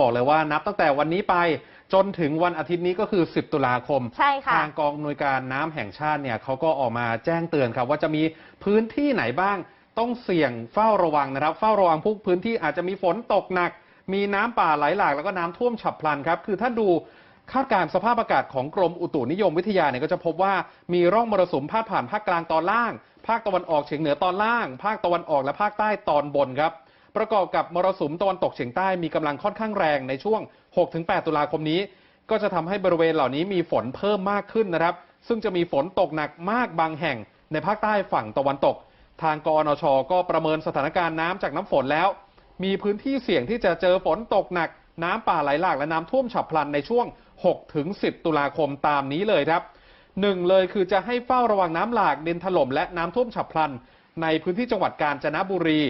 บอกเลยว่านับตั้งแต่วันนี้ไปจนถึงวันอาทิตย์นี้ก็คือ 10 ตุลาคม ใช่ค่ะ ทางกองอำนวยการน้ำแห่งชาติเนี่ยเขาก็ออกมาแจ้งเตือนครับ ว่าจะมีพื้นที่ไหนบ้างต้องเสี่ยงเฝ้าระวังนะครับ เฝ้าระวังพวกพื้นที่อาจจะมีฝนตกหนัก มีน้ำป่าไหลหลากแล้วก็น้ำท่วมฉับพลันครับ คือถ้าดูคาดการณ์สภาพอากาศของกรมอุตุนิยมวิทยาเนี่ยก็จะพบว่ามีร่องมรสุมพาดผ่านภาคกลางตอนล่าง ภาคตะวันออกเฉียงเหนือตอนล่าง ภาคตะวันออกและภาคใต้ตอนบนครับ ประกอบกับมรสุมตะวันตกเฉียงใต้มีกำลังค่อนข้างแรงในช่วง 6-8 ตุลาคมนี้ ก็จะทำให้บริเวณเหล่านี้มีฝนเพิ่มมากขึ้นนะครับ ซึ่งจะมีฝนตกหนักมากบางแห่งในภาคใต้ฝั่งตะวันตก ทางกอนชก็ประเมินสถานการณ์น้ำจากน้ำฝนแล้ว มีพื้นที่เสี่ยงที่จะเจอฝนตกหนัก น้ำป่าไหลหลากและน้ำท่วมฉับพลันในช่วง 6-10 ตุลาคมตามนี้เลยครับหนึ่งเลยคือจะให้เฝ้าระวังน้ำหลากดินถล่มและน้ำท่วมฉับพลัน ในพื้นที่จังหวัดกาญจนบุรี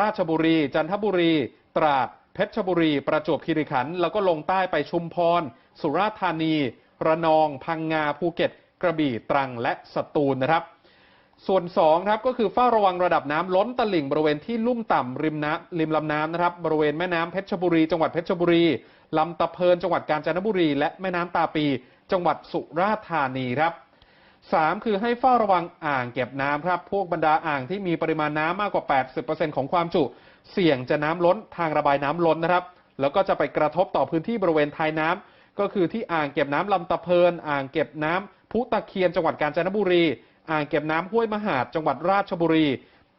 ราชบุรี จันทบุรี ตราด เพชรบุรี ประจวบคีรีขันธ์แล้วก็ลงใต้ไปชุมพร สุราษฎร์ธานี ระนอง พังงา ภูเก็ต กระบี่ ตรัง และสตูลนะครับ ส่วน2ครับก็คือเฝ้าระวังระดับน้ำล้นตลิ่งบริเวณที่ลุ่มต่ำริมน้ำริมลำน้ำนะครับ บริเวณแม่น้ำเพชรบุรี จังหวัดเพชรบุรี ลำตะเพินจังหวัดกาญจนบุรี และแม่น้ำตาปี จังหวัดสุราษฎร์ธานีครับ สามคือให้เฝ้าระวังอ่างเก็บน้ำครับพวกบรรดาอ่างที่มีปริมาณน้ำมากกว่า 80%ของความจุ เสี่ยงจะน้ำล้นทางระบายน้ำล้นนะครับ แล้วก็จะไปกระทบต่อพื้นที่บริเวณท้ายน้ำก็คือที่อ่างเก็บน้ำลำตะเพิน อ่างเก็บน้ำพุตะเคียนจังหวัดกาญจนบุรี อ่างเก็บน้ำห้วยมหาดจังหวัดราชบุรี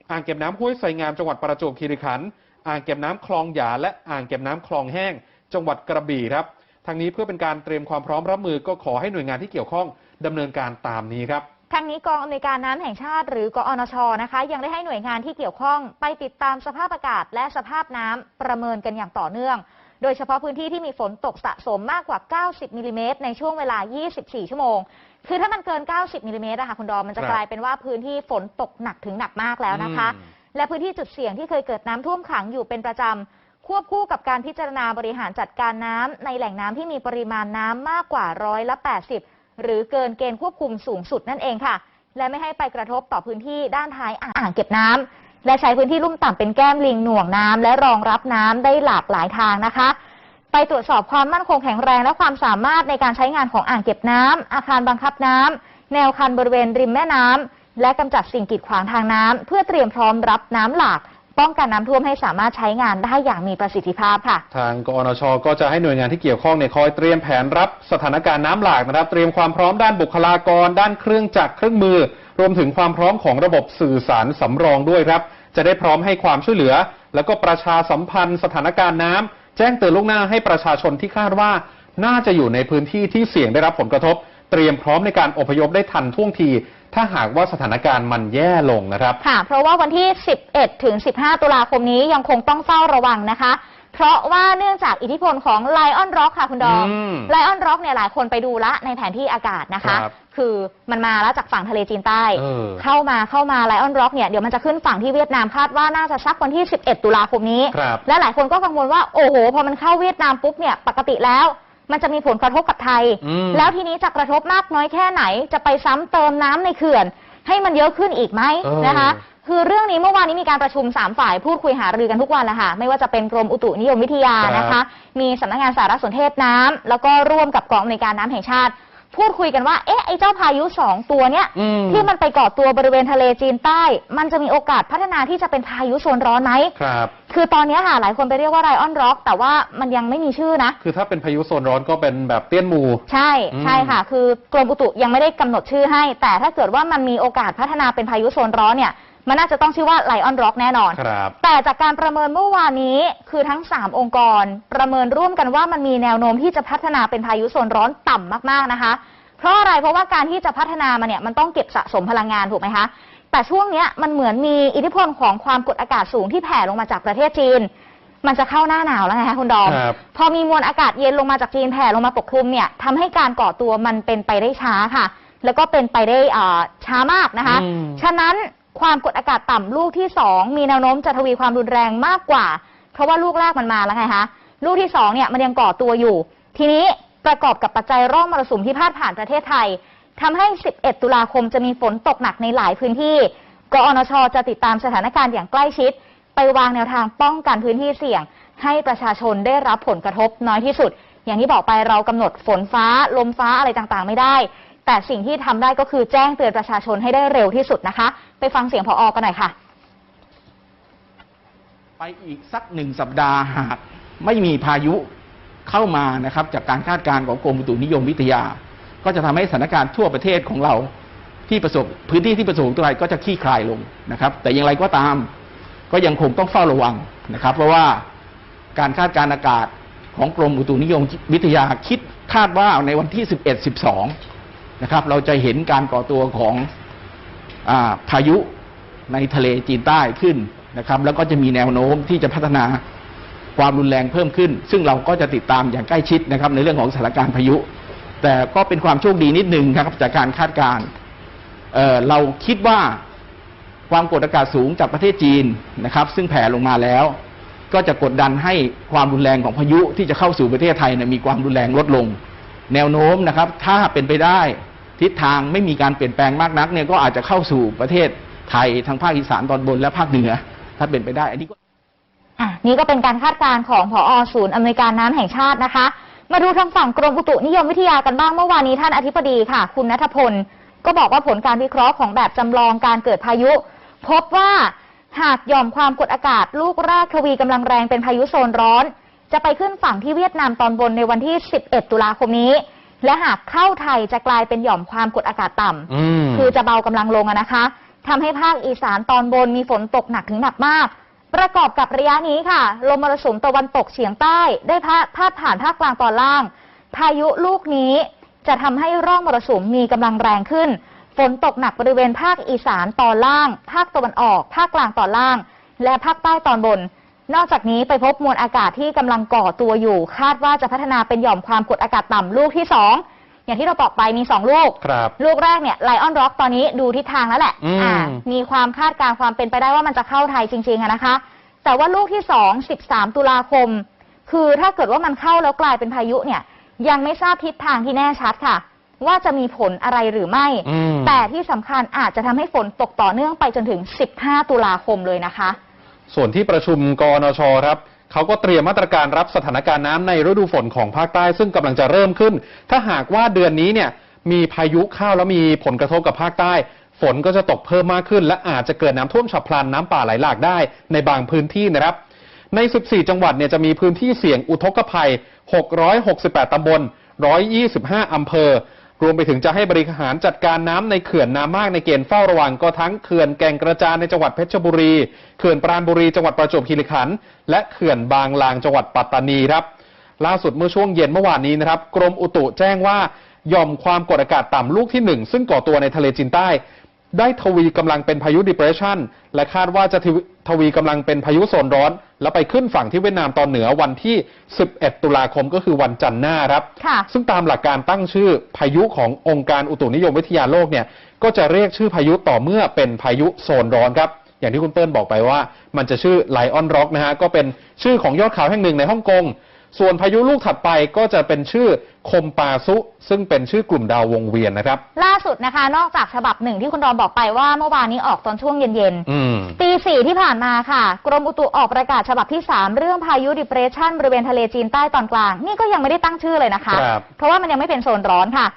อ่างเก็บน้ำห้วยไสงามจังหวัดประจวบคีรีขันธ์อ่างเก็บน้ำคลองหยาและอ่างเก็บน้ำคลองแห้ง จังหวัดกระบี่ครับทางนี้เพื่อเป็นการเตรียมความพร้อมรับมือก็ขอให้หน่วยงานที่เกี่ยวข้อง ดำเนินการตามนี้ครับ ทางนี้กองอำนวยการน้ำแห่งชาติหรือกอนชนะคะ ยังได้ให้หน่วยงานที่เกี่ยวข้องไปติดตามสภาพอากาศและสภาพน้ำประเมินกันอย่างต่อเนื่อง โดยเฉพาะพื้นที่ที่มีฝนตกสะสมมากกว่า 90มิลลิเมตรในช่วงเวลา 24 ชั่วโมง คือถ้ามันเกิน 90มิลลิเมตรอะค่ะคุณดอมมันจะครับกลายเป็นว่าพื้นที่ฝนตกหนักถึงหนักมากแล้วนะคะ อืม และพื้นที่จุดเสี่ยงที่เคยเกิดน้ำท่วมขังอยู่เป็นประจำ ควบคู่กับการพิจารณาบริหารจัดการน้ำในแหล่งน้ำที่มีปริมาณน้ำมากกว่าร้อยละ 80 หรือเกินเกณฑ์ควบคุมสูงสุดนั่นเองค่ะ และไม่ให้ไปกระทบต่อพื้นที่ด้านท้ายอ่างเก็บน้ำและใช้พื้นที่ลุ่มต่ำเป็นแก้มลิงหน่วงน้ำและรองรับน้ำได้หลากหลายทางนะคะ ไปตรวจสอบความมั่นคงแข็งแรงและความสามารถในการใช้งานของอ่างเก็บน้ำอาคารบังคับน้ำแนวคันบริเวณริมแม่น้ำและกำจัดสิ่งกีดขวางทางน้ำเพื่อเตรียมพร้อมรับน้ำหลาก ป้องกันน้ำท่วมให้สามารถใช้งานได้อย่างมีประสิทธิภาพค่ะ ทางกอนชก็จะให้หน่วยงานที่เกี่ยวข้องเนี่ยคอยเตรียมแผนรับสถานการณ์น้ำหลากนะครับ เตรียมความพร้อมด้านบุคลากร ด้านเครื่องจักรเครื่องมือ รวมถึงความพร้อมของระบบสื่อสารสำรองด้วยครับ จะได้พร้อมให้ความช่วยเหลือ แล้วก็ประชาสัมพันธ์สถานการณ์น้ำแจ้งเตือนล่วงหน้าให้ประชาชนที่คาดว่า น่าจะอยู่ในพื้นที่ที่เสี่ยงได้รับผลกระทบ เตรียมพร้อมในการอพยพได้ทันท่วงที ถ้าหากว่าสถานการณ์มันแย่ลงนะครับ ค่ะ เพราะว่าวันที่ 11 ถึง 15 ตุลาคมนี้ยังคงต้องเฝ้าระวังนะคะ เพราะว่าเนื่องจากอิทธิพลของไลออนร็อกค่ะคุณดอมอืมไลออนร็อกเนี่ยหลายคนไปดูละในแผนที่อากาศนะคะ ครับคือมันมาแล้วจากฝั่งทะเลจีนใต้ เออ เข้ามาเข้ามาไลออนร็อกเนี่ยเดี๋ยวมันจะขึ้นฝั่งที่เวียดนามคาดว่าน่าจะสักวันที่ 11 ตุลาคมนี้ ครับ และหลายคนก็กังวลว่าโอ้โห พอมันเข้าเวียดนามปุ๊บเนี่ยปกติแล้ว มันจะมีผลกระทบกับไทย อืม แล้วทีนี้จะกระทบมากน้อยแค่ไหน จะไปซ้ำเติมน้ำในเขื่อน ให้มันเยอะขึ้นอีกไหมเออ นะคะ คือเรื่องนี้เมื่อวานนี้มีการประชุม 3 ฝ่ายพูดคุยหารือกันทุกวันแหละค่ะไม่ว่าจะเป็นกรมอุตุนิยมวิทยานะคะ มีสำนักงานสารสนเทศน้ำแล้วก็ร่วมกับกองอำนวยการน้ำแห่งชาติ พูดคุยกันว่า เอ๊ะ ไอ้เจ้าพายุสองตัวเนี้ยอืมที่มันไปเกาะตัวบริเวณทะเลจีนใต้ มันจะมีโอกาสพัฒนาที่จะเป็นพายุโซนร้อนไหม ครับ คือตอนนี้ค่ะหลายคนไปเรียกว่าไรออนร็อก แต่ว่ามันยังไม่มีชื่อนะ คือถ้าเป็นพายุโซนร้อนก็เป็นแบบเตี้ยนหมู ใช่อืม ใช่ค่ะ คือกรมอุตุยังไม่ได้กำหนดชื่อให้ แต่ถ้าเกิดว่ามันมีโอกาสพัฒนาเป็นพายุโซนร้อนเนี่ย มันน่าจะต้องชื่อว่าไลออนร็อกแน่นอน ครับ แต่จากการประเมินเมื่อวานนี้คือทั้ง 3 องค์กร ประเมินร่วมกันว่ามันมีแนวโน้มที่จะพัฒนาเป็นพายุโซนร้อนต่ำมากๆนะคะ เพราะอะไรเพราะว่าการที่จะพัฒนามาเนี่ยมันต้องเก็บสะสมพลังงานถูกไหมคะ แต่ช่วงเนี้ยมันเหมือนมีอิทธิพลของความกดอากาศสูงที่แผ่ลงมาจากประเทศจีน มันจะเข้าหน้าหนาวแล้วไงคะคุณดอม ครับ พอมีมวลอากาศเย็นลงมาจากจีนแผ่ลงมาปกคลุมเนี่ยทำให้การก่อตัวมันเป็นไปได้ช้าค่ะ แล้วก็เป็นไปได้อ่าช้ามากนะคะ อืม ฉะนั้น ความกดอากาศต่ำลูกที่สองมีแนวโน้มจะทวีความรุนแรงมากกว่า เพราะว่าลูกแรกมันมาแล้วไงคะลูกที่สองเนี่ยมันยังก่อตัวอยู่ ทีนี้ประกอบกับปัจจัยร่องมรสุมที่พาดผ่านประเทศไทยทำให้ 11 ตุลาคมจะมีฝนตกหนักในหลายพื้นที่กอนชจะติดตามสถานการณ์อย่างใกล้ชิด ไปวางแนวทางป้องกันพื้นที่เสี่ยง ให้ประชาชนได้รับผลกระทบน้อยที่สุด อย่างที่บอกไปเรากำหนดฝนฟ้าลมฟ้าอะไรต่างๆ ไม่ได้ แต่สิ่งที่ทำได้ก็คือแจ้งเตือนประชาชนให้ได้เร็วที่สุดนะคะ ไปฟังเสียงพออกันหน่อยค่ะ ไปอีกสักหนึ่งสัปดาห์หากไม่มีพายุเข้ามานะครับ จากการคาดการณ์ของกรมอุตุนิยมวิทยา ก็จะทำให้สถานการณ์ทั่วประเทศของเราที่ประสบพื้นที่ที่ประสบอุทกภัยก็จะคลี่คลายลงนะครับ แต่อย่างไรก็ตามก็ยังคงต้องเฝ้าระวังนะครับ เพราะว่าการคาดการณ์อากาศของกรมอุตุนิยมวิทยาคิดคาดว่าในวันที่ 11 12 นะครับ เราจะเห็นการก่อตัวของอาพายุในทะเลจีนใต้ขึ้นนะครับ แล้วก็จะมีแนวโน้มที่จะพัฒนาความรุนแรงเพิ่มขึ้น ซึ่งเราก็จะติดตามอย่างใกล้ชิดนะครับ ในเรื่องของสถานการณ์พายุ แต่ก็เป็นความโชคดีนิดนึงนะครับจากการคาดการณ์เอ่อเราคิดว่าความกดอากาศสูงจากประเทศจีนนะครับ ซึ่งแผ่ลงมาแล้ว ก็จะกดดันให้ความรุนแรงของพายุที่จะเข้าสู่ประเทศไทยเนยมีความรุนแรงลดลง แนวโน้มนะครับ ถ้าเป็นไปได้ ทิศทางไม่มีการเปลี่ยนแปลงมากนักเนี่ยก็อาจจะเข้าสู่ประเทศไทยทางภาคอีสานตอนบนและภาคเหนือ ถ้าเป็นไปได้ อันนี้ก็อะนี่ก็เป็นการคาดการณ์ของผอศูนย์อำนวยการน้ำแห่งชาตินะคะ มาดูทางฝั่งกรมอุตุนิยมวิทยากันบ้างเมื่อวานนี้ท่านอธิบดีค่ะ คุณนัทพล ก็บอกว่าผลการวิเคราะห์ของแบบจำลองการเกิดพายุ พบว่าหากหย่อมความกดอากาศลูกแรกทวีกำลังแรงเป็นพายุโซนร้อน จะไปขึ้นฝั่งที่เวียดนามตอนบนในวันที่ 11 ตุลาคมนี้ และหากเข้าไทยจะกลายเป็นหย่อมความกดอากาศต่ำ อืม คือจะเบากำลังลงอะนะคะทำให้ภาคอีสานตอนบนมีฝนตกหนักถึงหนักมาก ประกอบกับระยะนี้ค่ะ ลมมรสุมตะวันตกเฉียงใต้ ได้พาพาดผ่านภาคกลางตอนล่าง พายุลูกนี้จะทำให้ร่องมรสุมมีกำลังแรงขึ้น ฝนตกหนักบริเวณภาคอีสานตอนล่าง ภาคตะวันออก ภาคกลางตอนล่าง และภาคใต้ตอนบน นอกจากนี้ไปพบมวลอากาศที่กำลังก่อตัวอยู่ คาดว่าจะพัฒนาเป็นหย่อมความกดอากาศต่ำลูกที่สองอย่างที่เราบอกไปมีสองลูก ครับ ลูกแรกเนี่ยไลออนร็อกตอนนี้ดูทิศทางแล้วแหละอืม มีความคาดการณ์ความเป็นไปได้ว่ามันจะเข้าไทยจริงๆอะนะคะ แต่ว่าลูกที่สอง13 ตุลาคม คือถ้าเกิดว่ามันเข้าแล้วกลายเป็นพายุเนี่ย ยังไม่ทราบทิศทางที่แน่ชัดค่ะ ว่าจะมีผลอะไรหรือไม่ อืมแต่ที่สำคัญอาจจะทำให้ฝนตกต่อเนื่องไปจนถึง 15 ตุลาคมเลยนะคะ ส่วนที่ประชุมกนชครับเขาก็เตรียมมาตรการรับสถานการณ์น้ำในฤดูฝนของภาคใต้ซึ่งกำลังจะเริ่มขึ้น ถ้าหากว่าเดือนนี้เนี่ยมีพายุเข้าแล้วมีผลกระทบกับภาคใต้ ฝนก็จะตกเพิ่มมากขึ้น และอาจจะเกิดน้ำท่วมฉับพลันน้ำป่าไหลหลากได้ในบางพื้นที่นะครับ ใน 14 จังหวัดเนี่ยจะมีพื้นที่เสี่ยงอุทกภัย 668 ตำบล 125 อำเภอ รวมไปถึงจะให้บริหารจัดการน้ำในเขื่อนน้ามากในเกณฑ์เฝ้าระวังก็ทั้งเขื่อนแก่งกระจานในจังหวัดเพชรบุรี เขื่อนปราณบุรีจังหวัดประจวบคีรีขันธ์และเขื่อนบางลางจังหวัดปัตตานีครับ ล่าสุดเมื่อช่วงเย็นเมื่อวานนี้นะครับ กรมอุตุแจ้งว่าย่อมความกดอากาศต่ำลูกที่หนึ่งซึ่งก่อตัวในทะเลจีนใต้ ได้ทวีกำลังเป็นพายุ depression และคาดว่าจะทวีทวีกำลังเป็นพายุโซนร้อน แล้วไปขึ้นฝั่งที่เวียดนามตอนเหนือวันที่ 11 ตุลาคมก็คือวันจันทร์หน้าครับ ค่ะ ซึ่งตามหลักการตั้งชื่อพายุขององค์การอุตุนิยมวิทยาโลกเนี่ย ก็จะเรียกชื่อพายุต่อเมื่อเป็นพายุโซนร้อนครับ อย่างที่คุณเปิ้ลบอกไปว่า มันจะชื่อไลออนร็อกนะฮะก็เป็นชื่อของยอดเขาแห่งหนึ่งในฮ่องกง ส่วนพายุลูกถัดไปก็จะเป็นชื่อคมปาซุ ซึ่งเป็นชื่อกลุ่มดาววงเวียนนะครับ ล่าสุดนะคะ นอกจากฉบับหนึ่งที่คุณรอมบอกไปว่าเมื่อวานนี้ออกตอนช่วงเย็นๆอืมตีสี่ที่ผ่านมาค่ะ กรมอุตุออกประกาศฉบับที่ 3 เรื่องพายุดิเปรชันบริเวณทะเลจีนใต้ตอนกลาง นี่ก็ยังไม่ได้ตั้งชื่อเลยนะคะครับเพราะว่ามันยังไม่เป็นโซนร้อนค่ะ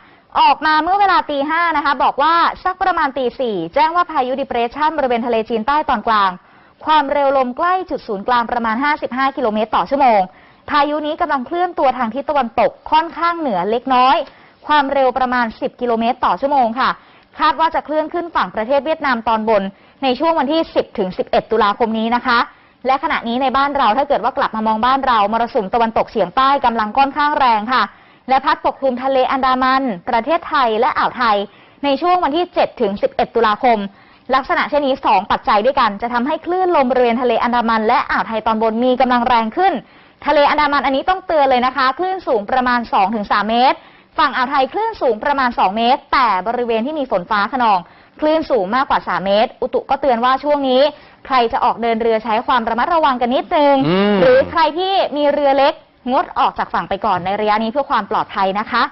ออกมาเมื่อเวลาตีห้านะคะ บอกว่าสักประมาณตีสี่แจ้งว่าพายุดิเปรชันบริเวณทะเลจีนใต้ตอนกลาง ความเร็วลมใกล้จุดศูนย์กลางประมาณ 55 กิโลเมตรต่อชั่วโมง พายุนี้กำลังเคลื่อนตัวทางทิศตะวันตกค่อนข้างเหนือเล็กน้อย ความเร็วประมาณ 10 กิโลเมตรต่อชั่วโมงค่ะ คาดว่าจะเคลื่อนขึ้นฝั่งประเทศเวียดนามตอนบน ในช่วงวันที่ 10 ถึง 11 ตุลาคมนี้นะคะ และขณะนี้ในบ้านเราถ้าเกิดว่ากลับมามองบ้านเรามรสุมตะวันตกเฉียงใต้กำลังค่อนข้างแรงค่ะ และพัดปกคลุมทะเลอันดามัน ประเทศไทยและอ่าวไทย ในช่วงวันที่ 7 ถึง 11 ตุลาคมลักษณะเช่นนี้ 2 ปัจจัยด้วยกัน จะทำให้คลื่นลมบริเวณทะเลอันดามัน และอ่าวไทยตอนบนมีกำลังแรงขึ้น ทะเลอันดามันอันนี้ต้องเตือนเลยนะคะ คลื่นสูงประมาณ 2-3 เมตร ฝั่งอ่าวไทยคลื่นสูงประมาณ 2 เมตร แต่บริเวณที่มีฝนฟ้าขนอง คลื่นสูงมากกว่า 3 เมตร อุตุก็เตือนว่าช่วงนี้ ใครจะออกเดินเรือใช้ความระมัดระวังกันนิดนึง อืม หรือใครที่มีเรือเล็ก งดออกจากฝั่งไปก่อนในระยะนี้เพื่อความปลอดภัยนะคะ